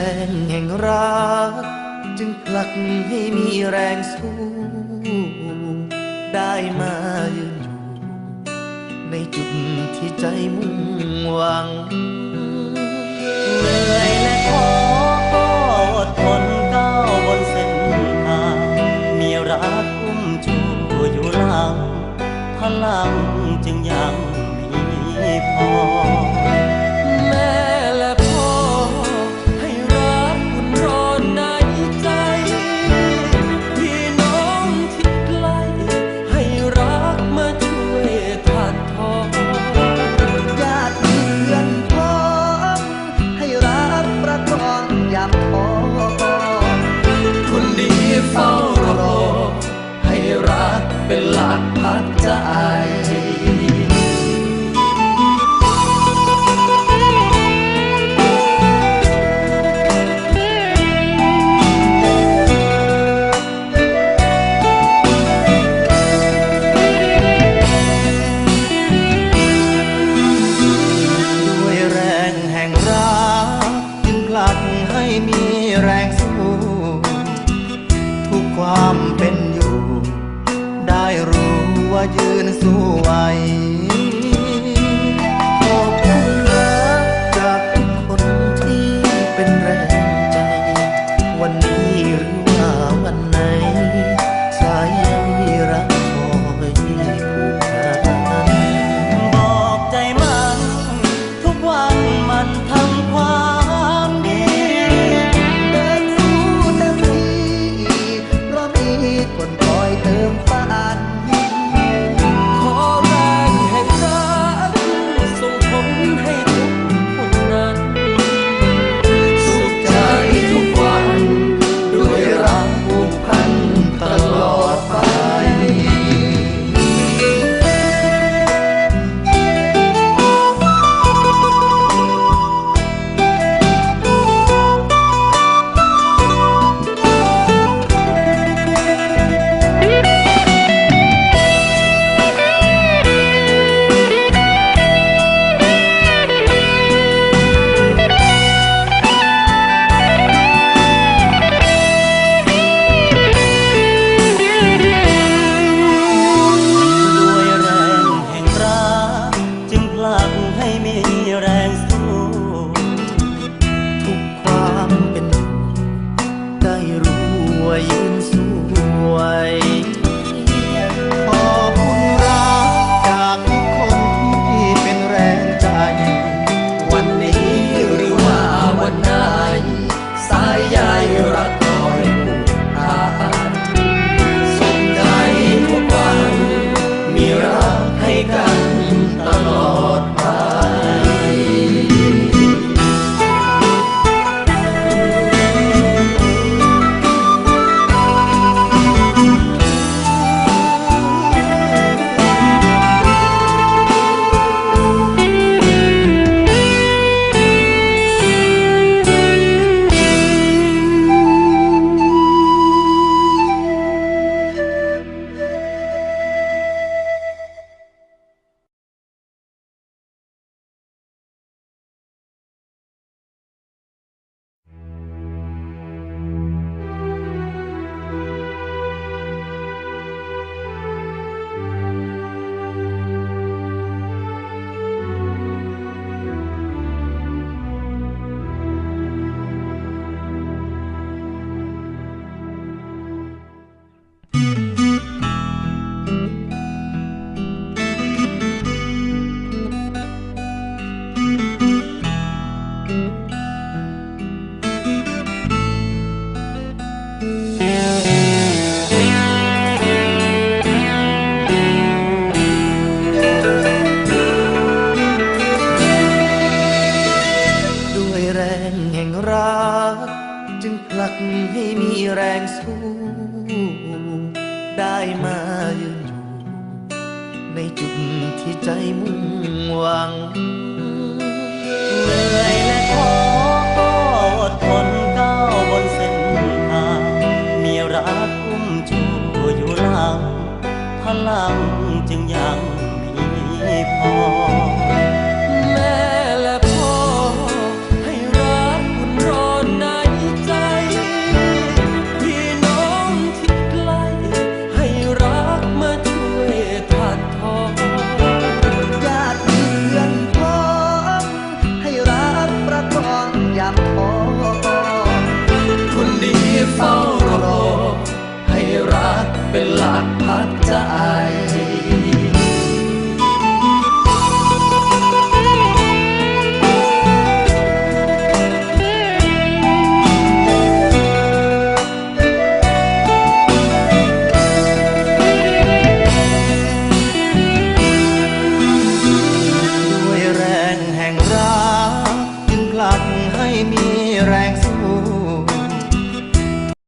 รงแห่งรัก จึงผลักให้มีแรงสู้ ได้มายืนอยู่ ในจุดที่ใจมุ่งหวัง ยืนสู้ไหว ได้มายืนอยู่ ในจุดที่ใจมุ่งหวังเหนื่อยและท้อก็อดทนก้าวบนเส้นทางมีรักกุ้มชูอยู่หลังพลังจึงยังมีพอ mata